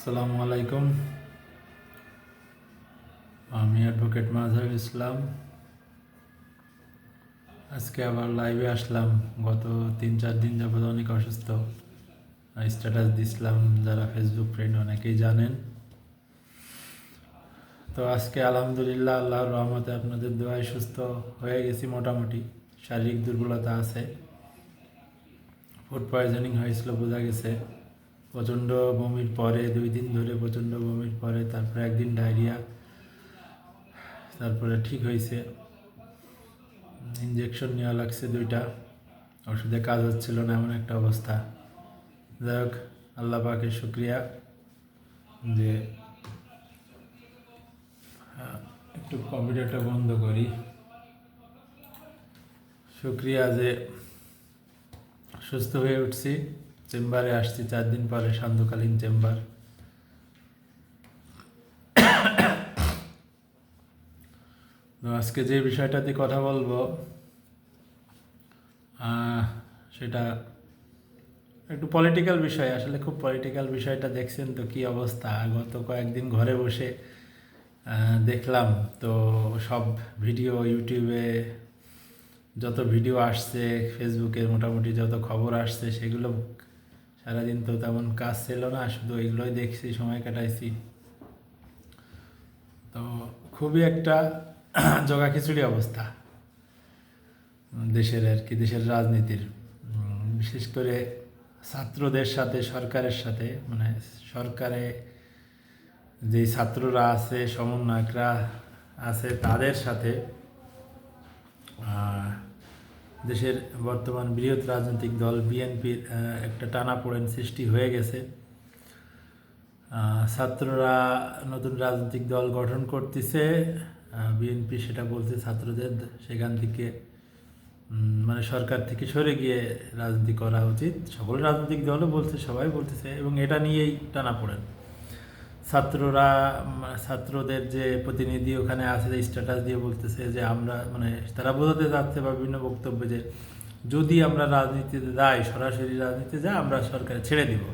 আসসালামু আলাইকুম। আমি অ্যাডভোকেট মাজহার ইসলাম। আজকে আবার লাইভে আসলাম। গত তিন চার দিন যাবত অনেক অসুস্থ। স্ট্যাটাস দিছিলাম যারা ফেসবুক ফ্রেন্ড অনেকেই জানেন। তো আজকে আলহামদুলিল্লাহ আল্লাহর রহমতে আপনাদের দোয়ায় সুস্থ হয়ে গেছি মোটামুটি। শারীরিক দুর্বলতা আছে। ফুড পয়জনিং হয়েছিল, বোঝা গেছে। প্রচণ্ড বমির পরে, দুই দিন ধরে প্রচণ্ড বমির পরে, তারপরে একদিন ডায়রিয়া, তারপরে ঠিক হয়েছে। ইঞ্জেকশন নেওয়া লাগছে দুইটা। ওষুধে কাজ হচ্ছিল না, এমন একটা অবস্থা। যাই হোক, আল্লাহ পাকে শুক্রিয়া যে একটু কম্পিউটারটা বন্ধ করি। শুক্রিয়া যে, সুস্থ হয়ে উঠছি। চেম্বারে আসছি, চার দিন পরে সান্ধ্যকালীন চেম্বার। আজকে যে বিষয়টাতে কথা বলব সেটা একটু পলিটিক্যাল বিষয়। আসলে খুব পলিটিক্যাল বিষয়টা দেখছেন তো কি অবস্থা? গত কয়েকদিন ঘরে বসে দেখলাম তো সব ভিডিও ইউটিউবে যত ভিডিও আসছে ফেসবুকে মোটামুটি যত খবর আসছে, সেগুলো সারাদিন তো তেমন কাজ ছিল না, শুধু এগুলোই দেখছি, সময় কাটাইছি। তো খুবই একটা জগা খিচুড়ি অবস্থা দেশের আর কি, দেশের রাজনীতির। বিশেষ করে ছাত্রদের সাথে, সরকারের সাথে মানে সরকারে যেই ছাত্ররা আছে, সমন্বয়করা আছে, তাদের সাথে দেশের বর্তমান বৃহৎ রাজনৈতিক দল বিএনপির একটা টানাপোড়েন সৃষ্টি হয়ে গেছে। ছাত্ররা নতুন রাজনৈতিক দল গঠন করতেছে। বিএনপি সেটা বলছে ছাত্রদের সেখান থেকে মানে সরকার থেকে সরে গিয়ে রাজনীতি করা উচিত। সকল রাজনৈতিক দলও বলছে, সবাই বলতেছে এবং এটা নিয়েই টানাপোড়েন। ছাত্ররা ছাত্রদের যে প্রতিনিধি ওখানে আছে, যে স্ট্যাটাস দিয়ে বলতেছে যে আমরা মানে তারা বোঝাতে যাচ্ছে বা বিভিন্ন বক্তব্যে যে যদি আমরা রাজনীতিতে যাই, সরাসরি রাজনীতিতে যাই, আমরা সরকারে ছেড়ে দিব।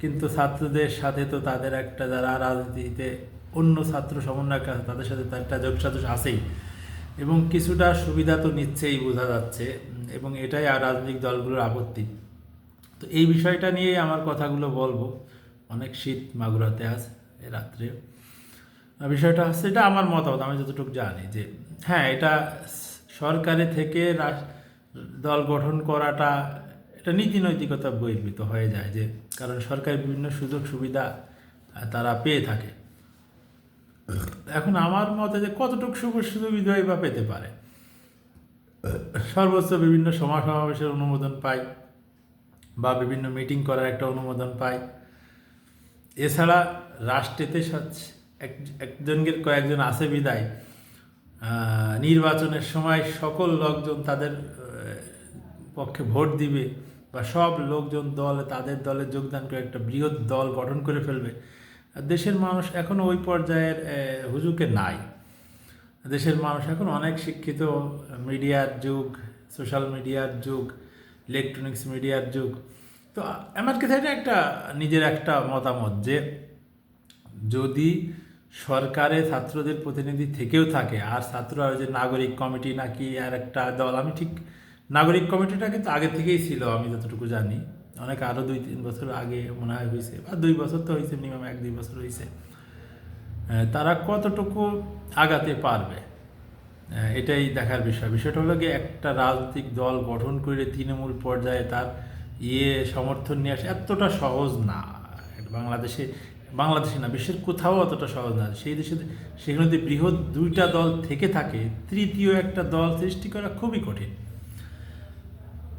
কিন্তু ছাত্রদের সাথে তো তাদের একটা যারা রাজনীতিতে অন্য ছাত্র সমন্বয়ক আছে, তাদের সাথে তার একটা যোগসাজস আছেই। এবং কিছুটা সুবিধা তো নিচ্ছেই বোঝা যাচ্ছে, এবং এটাই আর রাজনৈতিক দলগুলোর আপত্তি। তো এই বিষয়টা নিয়েই আমার কথাগুলো বলব। অনেক শীত মাগুরাতে এই রাত্রে। বিষয়টা হচ্ছে, এটা আমার মতামত, আমি যতটুকু জানি যে হ্যাঁ এটা সরকারে থেকে দল গঠন করাটা এটা নীতি নৈতিকতা বহির্ভূত হয়ে যায় যে, কারণ সরকারের বিভিন্ন সুযোগ সুবিধা তারা পেয়ে থাকে। এখন আমার মতে যে, কতটুকু সুযোগ সুবিধাই বা পেতে পারে? সর্বোচ্চ বিভিন্ন সমাজ সমাবেশের অনুমোদন পাই বা বিভিন্ন মিটিং করার একটা অনুমোদন পাই। এছাড়া রাষ্ট্রেতে একজনকে কয়েকজন আছে বিদায় নির্বাচনের সময় সকল লোকজন তাদের পক্ষে ভোট দিবে বা সব লোকজন দলে, তাদের দলে যোগদান করে একটা বৃহৎ দল গঠন করে ফেলবে। দেশের মানুষ এখনও ওই পর্যায়ের হুজুকে নাই। দেশের মানুষ এখন অনেক শিক্ষিত, মিডিয়ার যুগ, সোশ্যাল মিডিয়ার যুগ, ইলেকট্রনিক্স মিডিয়ার যুগ। তো আমার কাছে এটা একটা নিজের একটা মতামত যে যদি সরকারে ছাত্রদের প্রতিনিধি থেকেও থাকে, আর ছাত্ররা ওই যে নাগরিক কমিটি নাকি আর একটা দল, আমি ঠিক নাগরিক কমিটিটা কিন্তু আগে থেকেই ছিল, আমি যতটুকু জানি। অনেক আরও দুই তিন বছর আগে মনে হয় হয়েছে বা দুই বছর তো হয়েছে মিনিমাম এক দুই বছর হয়েছে তারা কতটুকু আগাতে পারবে? এটাই দেখার বিষয়। বিষয়টা হলো গিয়ে একটা রাজনৈতিক দল গঠন করে তৃণমূল পর্যায়ে তার ইয়ে সমর্থন নিয়ে আসা, এতটা সহজ না। বাংলাদেশে বাংলাদেশে না, বিশ্বের কোথাও অতটা সহজ না। সেই দেশে, সেখানে যদি বৃহৎ দুইটা দল থেকে থাকে, তৃতীয় একটা দল সৃষ্টি করা খুবই কঠিন।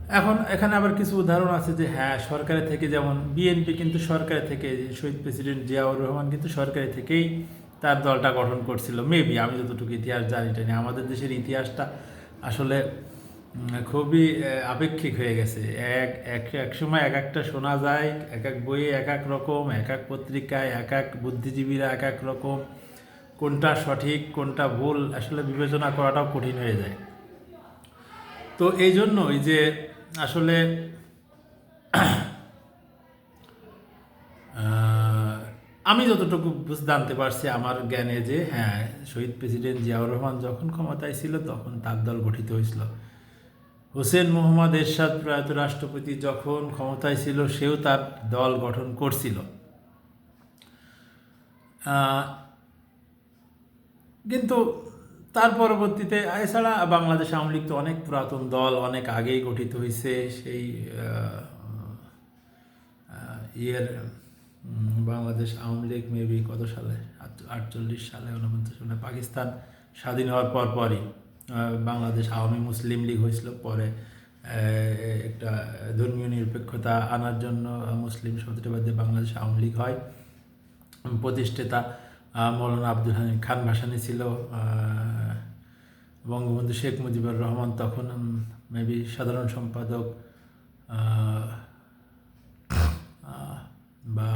এখন, এখানে আবার কিছু উদাহরণ আছে যে হ্যাঁ সরকারে থেকে যেমন বিএনপি কিন্তু সরকারে থেকে, শহীদ প্রেসিডেন্ট জিয়াউর রহমান কিন্তু সরকারি থেকেই তার দলটা গঠন করছিল। মেবি আমি যতটুকু ইতিহাস জানি টানি আমাদের দেশের ইতিহাসটা আসলে খুবই আপেক্ষিক হয়ে গেছে। এক এক এক সময় এক একটা শোনা যায়, এক এক বইয়ে এক এক রকম, এক এক পত্রিকায় এক এক বুদ্ধিজীবীরা এক এক রকম, কোনটা সঠিক, কোনটা ভুল, আসলে বিবেচনা করাটাও কঠিন হয়ে যায়। তো এই জন্যই যে, আসলে আমি যতটুকু জানতে পারছি আমার জ্ঞানে যে হ্যাঁ শহীদ প্রেসিডেন্ট জিয়াউর রহমান যখন ক্ষমতায় ছিল, তখন তার দল গঠিত হয়েছিল। হোসেন মোহাম্মদ এরশাদ প্রয়াত রাষ্ট্রপতি যখন ক্ষমতায় ছিল সেও তার দল গঠন করছিল। কিন্তু তার পরবর্তীতে এছাড়া বাংলাদেশ আওয়ামী লীগ তো অনেক পুরাতন দল অনেক আগেই গঠিত হয়েছে সেই ইয়ের বাংলাদেশ আওয়ামী লীগ মেবি কত সালে? আটচল্লিশ সালে উনপঞ্চাশ সালে পাকিস্তান স্বাধীন হওয়ার পর পরই আহ, বাংলাদেশ আওয়ামী মুসলিম লীগ হয়েছিল। পরে একটা ধর্মীয় নিরপেক্ষতা আনার জন্য মুসলিম শব্দটা বাদ বাংলাদেশ আওয়ামী লীগ হয়। প্রতিষ্ঠাতা মৌলানা আব্দুল হামিদ খান ভাসানি ছিল। বঙ্গবন্ধু শেখ মুজিবুর রহমান তখন মেবি সাধারণ সম্পাদক বা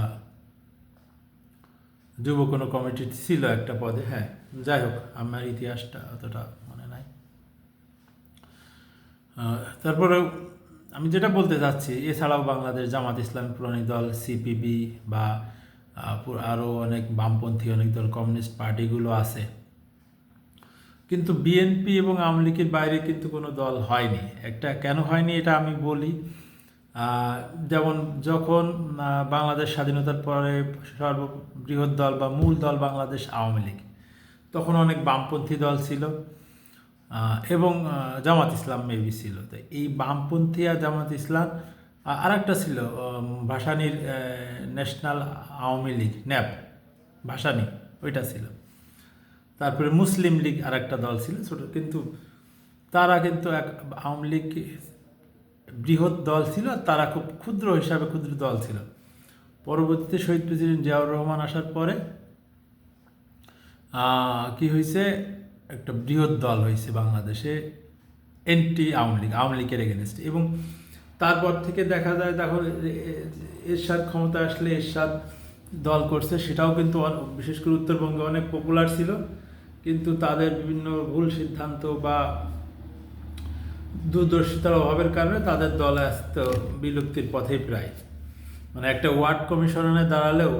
যুব কোনো কমিটি ছিল একটা পদে হ্যাঁ যাই হোক, আমার ইতিহাসটা অতটা তারপরে আমি যেটা বলতে চাচ্ছি, এছাড়াও বাংলাদেশ জামাত ইসলাম পুরানি দল সিপিবি বা আরও অনেক বামপন্থী, অনেক দল, কমিউনিস্ট পার্টিগুলো আছে। কিন্তু বিএনপি এবং আওয়ামী লীগের বাইরে কিন্তু কোনো দল হয়নি। একটা কেন হয়নি এটা আমি বলি যেমন যখন বাংলাদেশ স্বাধীনতার পরে সর্ববৃহৎ দল বা মূল দল বাংলাদেশ আওয়ামী লীগ, তখন অনেক বামপন্থী দল ছিল। এবং জামাত ইসলাম মেবি ছিল। তো এই বামপন্থী আর জামাত ইসলাম আর একটা ছিল ভাসানির national Awami league, NAP, Bhasani, ওইটা ছিল। তারপরে মুসলিম লীগ আর একটা দল ছিল ছোটো, কিন্তু তারা কিন্তু এক আওয়ামী লীগ বৃহৎ দল ছিল তারা খুব ক্ষুদ্র হিসাবে ক্ষুদ্র দল ছিল। পরবর্তীতে শহীদ প্রেসিডেন্ট জিয়াউর রহমান আসার পরে কি হয়েছে একটা বৃহৎ দল হয়েছে বাংলাদেশে, এন্টি আওয়ামী লীগ, আওয়ামী লীগের এগেনস্ট এবং তারপর থেকে দেখা যায় দেখো এরশাদ ক্ষমতা আসলে এরশাদ দল করছে, সেটাও কিন্তু বিশেষ করে উত্তরবঙ্গে অনেক পপুলার ছিল। কিন্তু তাদের বিভিন্ন ভুল সিদ্ধান্ত বা দূরদর্শিতার অভাবের কারণে তাদের দল আসতে বিলুপ্তির পথে প্রায়। মানে একটা ওয়ার্ড কমিশনে দাঁড়ালেও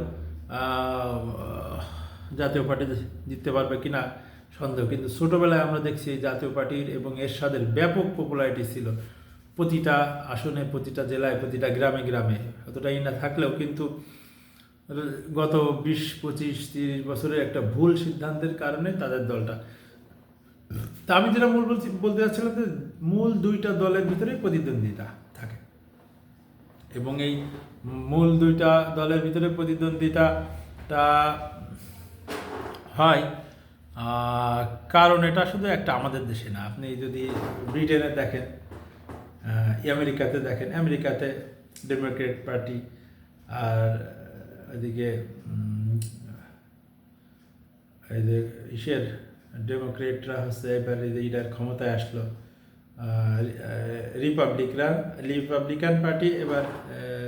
জাতীয় পার্টি জিততে পারবে কিনা সন্দেহ। কিন্তু ছোটোবেলায় আমরা দেখছি জাতীয় পার্টির এবং এরশাদের ব্যাপক পপুলারিটি ছিল প্রতিটা আসনে, প্রতিটা জেলায়, প্রতিটা গ্রামে গ্রামে। অতটাই না থাকলেও কিন্তু গত বিশ, পঁচিশ, তিরিশ বছরের একটা ভুল সিদ্ধান্তের কারণে তাদের দলটা তা আমি যেটা মূল বলছি, বলতে চাচ্ছিলাম যে মূল দুইটা দলের ভিতরে প্রতিদ্বন্দ্বিতা থাকে। এবং এই মূল দুইটা দলের ভিতরে প্রতিদ্বন্দ্বিতাটা হয় কারণ এটা শুধু একটা আমাদের দেশে না। আপনি যদি ব্রিটেনে দেখেন আমেরিকাতে দেখেন, আমেরিকাতে ডেমোক্রেট পার্টি আর এদিকে এই যে ইসের ডেমোক্রেটরা হচ্ছে এবার ইরার ক্ষমতায় আসলো। রিপাবলিকরা রিপাবলিকান পার্টি এবার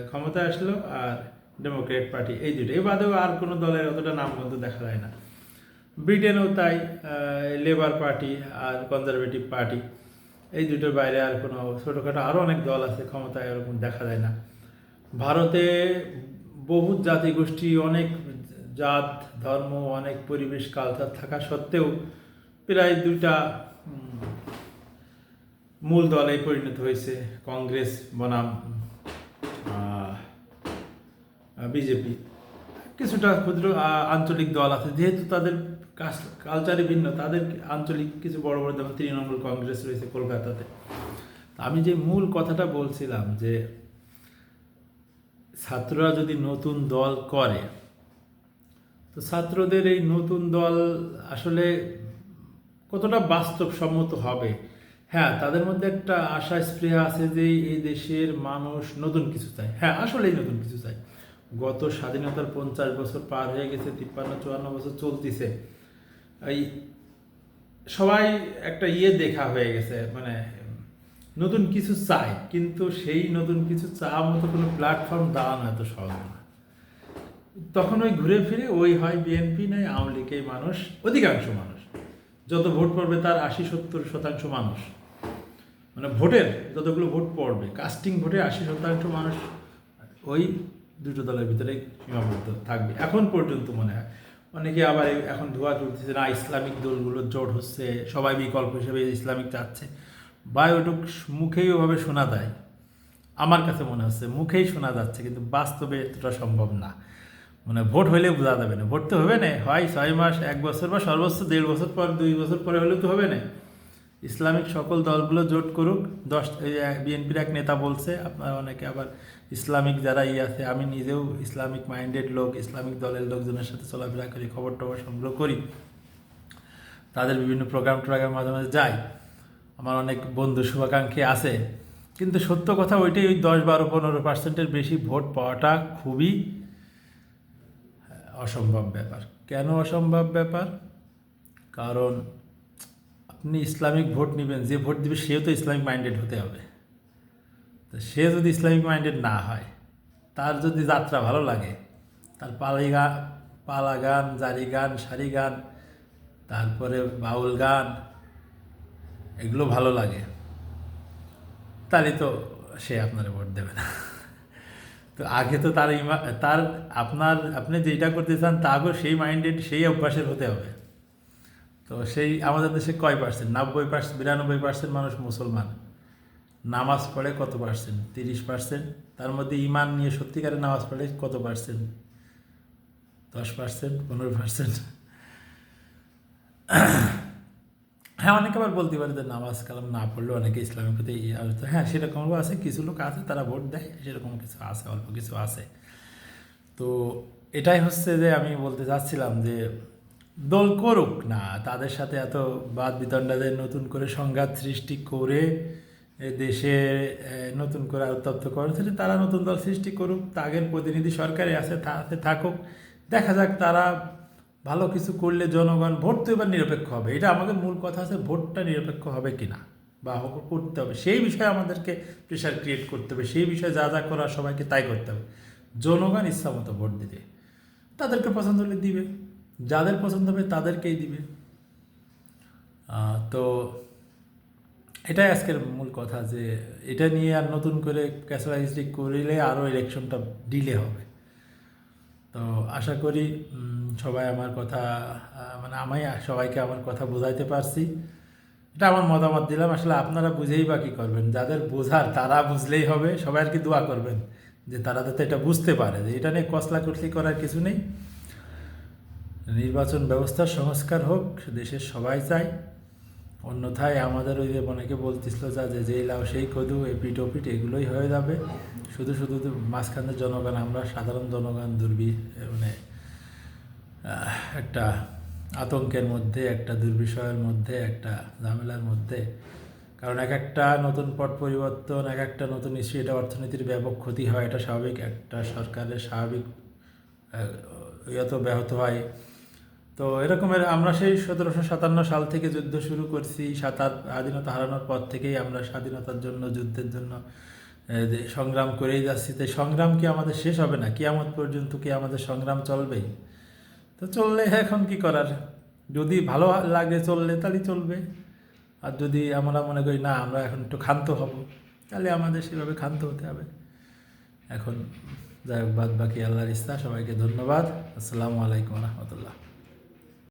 ক্ষমতায় আসলো আর ডেমোক্রেট পার্টি এই দুটো এই বাদেও আর কোনো দলের অতটা নামগন্ধ দেখা যায় না। ব্রিটেনেও তাই লেবার পার্টি আর কনজারভেটিভ পার্টি এই দুটোর বাইরে আর কোনো ছোটোখাটো আরও অনেক দল আছে, ক্ষমতায় এরকম দেখা যায় না। ভারতে বহু জাতি গোষ্ঠী অনেক জাত, ধর্ম, অনেক পরিবেশ কালচার থাকা সত্ত্বেও প্রায় দুইটা মূল দলে পরিণত হয়েছে, কংগ্রেস, বনাম বিজেপি। কিছুটা ক্ষুদ্র আঞ্চলিক দল আছে। যেহেতু তাদের কালচারে ভিন্ন, তাদের আঞ্চলিক কিছু বড় বড়, যেমন তৃণমূল কংগ্রেস রয়েছে কলকাতাতে। আমি যে মূল কথাটা বলছিলাম যে, ছাত্ররা যদি নতুন দল করে, তো ছাত্রদের এই নতুন দল আসলে কতটা বাস্তবসম্মত হবে? হ্যাঁ তাদের মধ্যে একটা আশা স্পৃহা আছে যে, এই দেশের মানুষ নতুন কিছু চায়। হ্যাঁ আসলেই নতুন কিছু চায়। গত স্বাধীনতার পঞ্চাশ বছর পার হয়ে গেছে, তিপ্পান্ন, চুয়ান্ন বছর চলতিছে। এই সবাই একটা ইয়ে দেখা হয়ে গেছে মানে নতুন কিছু চায়, কিন্তু সেই নতুন কিছু চাওয়ার মতো কোনো প্ল্যাটফর্ম দাঁড়ানো এত সহজ না। তখন ওই ঘুরে ফিরে ওই হয় বিএনপি নয় আওয়ামী লীগেই মানুষ, অধিকাংশ মানুষ। যত ভোট পড়বে তার আশি, সত্তর শতাংশ মানুষ। মানে ভোটের যতগুলো ভোট পড়বে কাস্টিং ভোটে আশি শতাংশ মানুষ, ওই দুটো দলের ভিতরে সীমাবদ্ধ থাকবে। এখন পর্যন্ত মনে হয়। অনেকে আবার এখন ধোয়া তুলতেছে না, ইসলামিক দলগুলো জোট হচ্ছে, সবাই বিকল্প হিসেবে ইসলামিক চাচ্ছে। বা ওটুক মুখেই ওভাবে শোনা দেয় আমার কাছে মনে হচ্ছে মুখেই শোনা যাচ্ছে, কিন্তু বাস্তবে এতটা সম্ভব না। মানে ভোট হইলে বোঝা যাবে না। ভোট তো হবে না। হয় ছয় মাস, এক বছর বা সর্বোচ্চ দেড় বছর পর, দুই বছর পরে হলেও তো হবে না। ইসলামিক সকল দলগুলো জোট করুক, দশ বিএনপির এক নেতা বলছে, আপনারা অনেকে আবার ইসলামিক যারা ই আছে, আমি নিজেও ইসলামিক মাইন্ডেড লোক, ইসলামিক দলের লোকজনের সাথে চলাফেরা করি খবর টবর সংগ্রহ করি। তাদের বিভিন্ন প্রোগ্রাম টোগ্রামের মাঝে মাঝে যাই। আমার অনেক বন্ধু শুভাকাঙ্ক্ষী আছে। কিন্তু সত্য কথা ওইটাই, ওই দশ, বারো, পনেরো পার্সেন্টের বেশি ভোট পাওয়াটা খুবই অসম্ভব ব্যাপার। কেন অসম্ভব ব্যাপার? কারণ আপনি ইসলামিক ভোট নেবেন, যে ভোট দিবে সেও তো ইসলামিক মাইন্ডেড হতে হবে। তো সে যদি ইসলামিক মাইন্ডেড না হয়, তার যদি যাত্রা ভালো লাগে, তার পালি গান পালা গান, জারি গান, সারি গান, তারপরে বাউল গান, এগুলো ভালো লাগে, তাহলে তো সে আপনার ভোট দেবে না। তো আগে তো তার ইমা, তার আপনার, আপনি যেটা করতে চান, তাকেও সেই মাইন্ডেড সেই অভ্যাসের হতে হবে। তো সেই আমাদের দেশে কয় পার্সেন্ট নব্বই পার্সেন্ট বিরানব্বই পার্সেন্ট মানুষ মুসলমান। নামাজ পড়ে কত পার্সেন্ট তিরিশ পার্সেন্ট তার মধ্যে ইমান নিয়ে সত্যিকারের নামাজ পড়ে কত পার্সেন্ট দশ পার্সেন্ট পনেরো পার্সেন্ট হ্যাঁ অনেকে আবার বলতে পারে যে নামাজ কালাম না পড়লে অনেকে ইসলামের প্রতি। হ্যাঁ সেরকমও আছে, কিছু লোক আছে, তারা ভোট দেয়, সেরকম কিছু আছে, অল্প কিছু আছে। তো এটাই হচ্ছে যে আমি বলতে চাচ্ছিলাম যে দল করুক না, তাদের সাথে এত বাদ বিতণ্ডাদের নতুন করে সংঘাত সৃষ্টি করে দেশে নতুন করে উত্তপ্ত করেছে তারা নতুন দল সৃষ্টি করুক তাদের প্রতিনিধি সরকারে আছে থাকুক। দেখা যাক তারা ভালো কিছু করলে জনগণ ভোট তো এবার নিরপেক্ষ হবে। এটা আমাদের মূল কথা আছে, ভোটটা নিরপেক্ষ হবে কিনা বা হ- করতে হবে। সেই বিষয়ে আমাদেরকে প্রেশার ক্রিয়েট করতে হবে। সেই বিষয়ে যা যা করার সবাইকে তাই করতে হবে। জনগণ ইচ্ছা মতো ভোট দিতে তাদেরকে পছন্দ হলে দিবে। যাদের পছন্দ হবে তাদেরকেই দিবে। তো এটাই আজকের মূল কথা যে এটা নিয়ে আর নতুন করে ক্যাসালাইজটি করিলে আরও ইলেকশনটা ডিলে হবে। তো আশা করি সবাই আমার কথা মানে আমি সবাইকে আমার কথা বোঝাইতে পারছি। এটা আমার মতামত দিলাম। আসলে আপনারা বুঝেই বা কী করবেন? যাদের বোঝার, তারা বুঝলেই হবে। সবাই আর কি দোয়া করবেন যে তারা যাতে এটা বুঝতে পারে যে এটা নিয়ে কসলা কসলি করার কিছু নেই। নির্বাচন ব্যবস্থার সংস্কার হোক, দেশের সবাই চায়। অন্যথায় আমাদের ওই যে অনেকে বলতেছিল যা, যে, যেই লাও সেই কদু এই পিঠ ও পিঠ এগুলোই হয়ে যাবে। শুধু শুধু তো মাঝখানের জনগণ, আমরা সাধারণ জনগণ, দুর্বি মানে একটা আতঙ্কের মধ্যে, একটা দুর্বিষয়ের মধ্যে, একটা ঝামেলার মধ্যে। কারণ এক একটা নতুন পট পরিবর্তন, এক একটা নতুন ইস্যু, এটা অর্থনীতির ব্যাপক ক্ষতি হয়, এটা স্বাভাবিক। একটা সরকারের স্বাভাবিক ব্যাহত হয়। তো এরকমের আমরা সেই সতেরোশো সাতান্ন সাল থেকে যুদ্ধ শুরু করছি, সাতার স্বাধীনতা হারানোর পর থেকেই আমরা স্বাধীনতার জন্য, যুদ্ধের জন্য সংগ্রাম করেই যাচ্ছি। তো এই সংগ্রাম কি আমাদের শেষ হবে না? কিয়ামত পর্যন্ত কি আমাদের সংগ্রাম চলবেই? তো চললে এখন কি করার? যদি ভালো লাগে চললে তাহলে চলবে। আর যদি আমরা মনে করি, না, আমরা এখন একটু ক্ষান্ত হব, তাহলে আমাদের সেভাবে ক্ষান্ত হতে হবে। এখন যাই হোক, বাদ বাকি আল্লাহর ইস্তা সবাইকে ধন্যবাদ। আসসালামু আলাইকুম রহমতুল্লাহ।